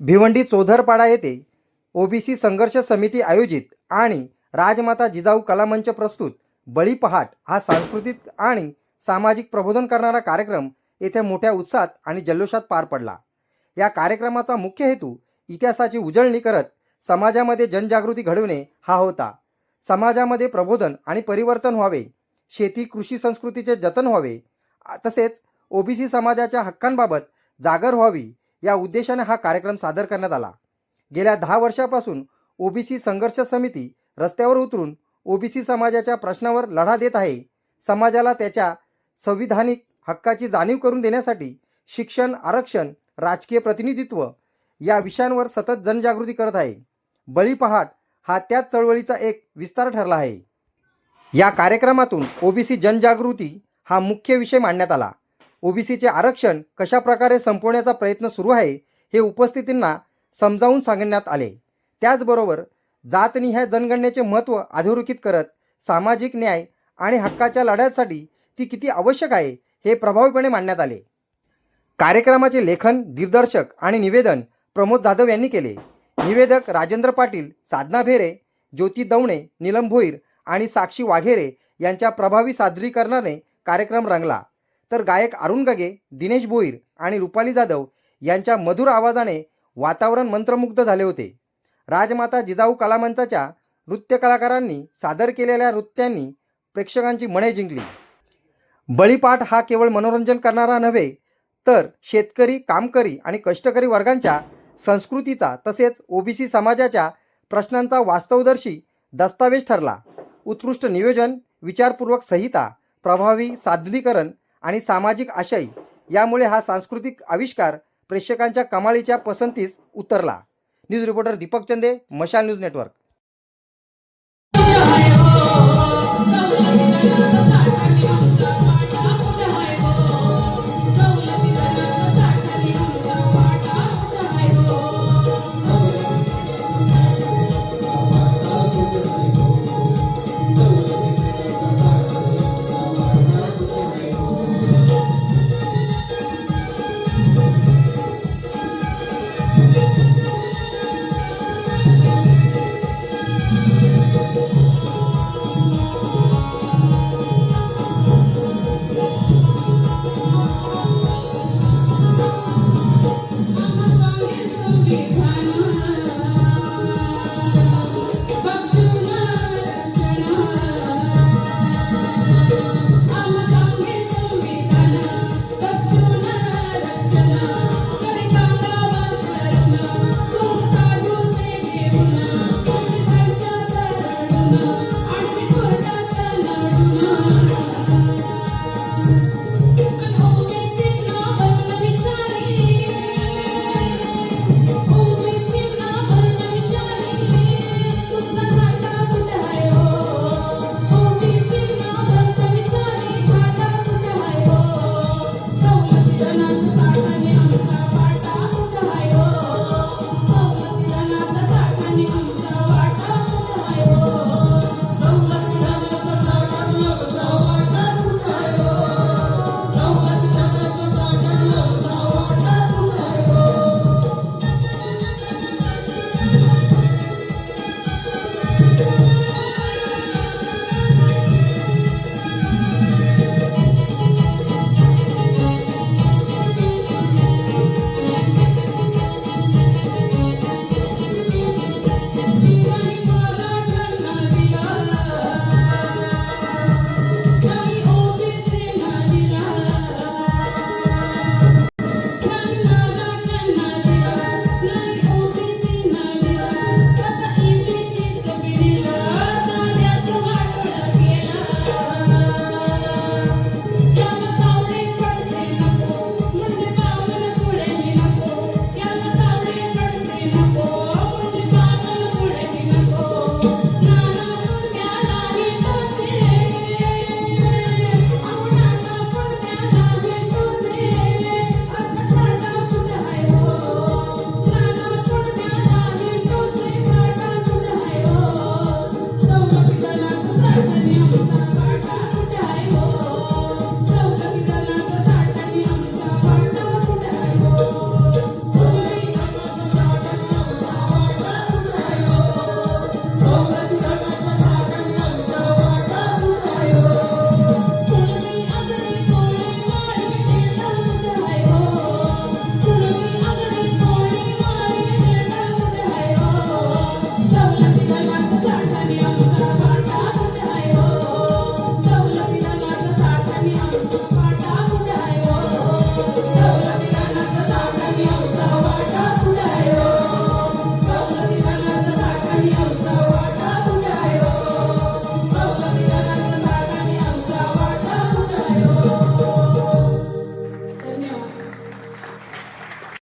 भिवंडी चोधरपाडा येथे ओबीसी संघर्ष समिती आयोजित आणि राजमाता जिजाऊ कलामंच प्रस्तुत बळी पहाट हा सांस्कृतिक आणि सामाजिक प्रबोधन करणारा कार्यक्रम येथे मोठ्या उत्साहात आणि जल्लोषात पार पडला. या कार्यक्रमाचा मुख्य हेतू इतिहासाची उजळणी करत समाजामध्ये जनजागृती घडविणे हा होता. समाजामध्ये प्रबोधन आणि परिवर्तन व्हावे शेती कृषी संस्कृतीचे जतन व्हावे तसेच ओबीसी समाजाच्या हक्कांबाबत जागर व्हावी या उद्देशाने हा कार्यक्रम सादर करण्यात आला. गेल्या दहा वर्षापासून ओबीसी संघर्ष समिती रस्त्यावर उतरून ओबीसी समाजाच्या प्रश्नावर लढा देत आहे. समाजाला त्याच्या संविधानिक हक्काची जाणीव करून देण्यासाठी शिक्षण आरक्षण राजकीय प्रतिनिधित्व या विषयांवर सतत जनजागृती करत आहे. बळीपहाट हा त्याच चळवळीचा एक विस्तार ठरला आहे. या कार्यक्रमातून ओबीसी जनजागृती हा मुख्य विषय मांडण्यात आला. ओबीसीचे आरक्षण कशा प्रकारे संपवण्याचा प्रयत्न सुरू आहे हे उपस्थितींना समजावून सांगण्यात आले. त्याचबरोबर जातनिहाय जनगणनेचे महत्त्व अधोरेखित करत सामाजिक न्याय आणि हक्काच्या लढ्यासाठी ती किती आवश्यक आहे हे प्रभावीपणे मांडण्यात आले. कार्यक्रमाचे लेखन दिग्दर्शक आणि निवेदन प्रमोद जाधव यांनी केले. निवेदक राजेंद्र पाटील साधना भेरे ज्योती दवणे नीलम भोईर आणि साक्षी वाघेरे यांच्या प्रभावी सादरीकरणाने कार्यक्रम रंगला. तर गायक अरुण गगे दिनेश भोईर आणि रुपाली जाधव यांच्या मधुर आवाजाने वातावरण मंत्रमुग्ध झाले होते. राजमाता जिजाऊ कलामंचाच्या नृत्य कलाकारांनी सादर केलेल्या नृत्यांनी प्रेक्षकांची मने जिंकली. बळीपाठ हा केवळ मनोरंजन करणारा नव्हे तर शेतकरी कामकरी आणि कष्टकरी वर्गांच्या संस्कृतीचा तसेच ओबीसी समाजाच्या प्रश्नांचा वास्तवदर्शी दस्तावेज ठरला. उत्कृष्ट नियोजन विचारपूर्वक संहिता प्रभावी सादरीकरण आणि सामाजिक आशय यामुळे हा सांस्कृतिक आविष्कार प्रेक्षकांच्या कमालीच्या पसंतीस उतरला. न्यूज रिपोर्टर दीपक चंदे मशाल न्यूज नेटवर्क. Senhor.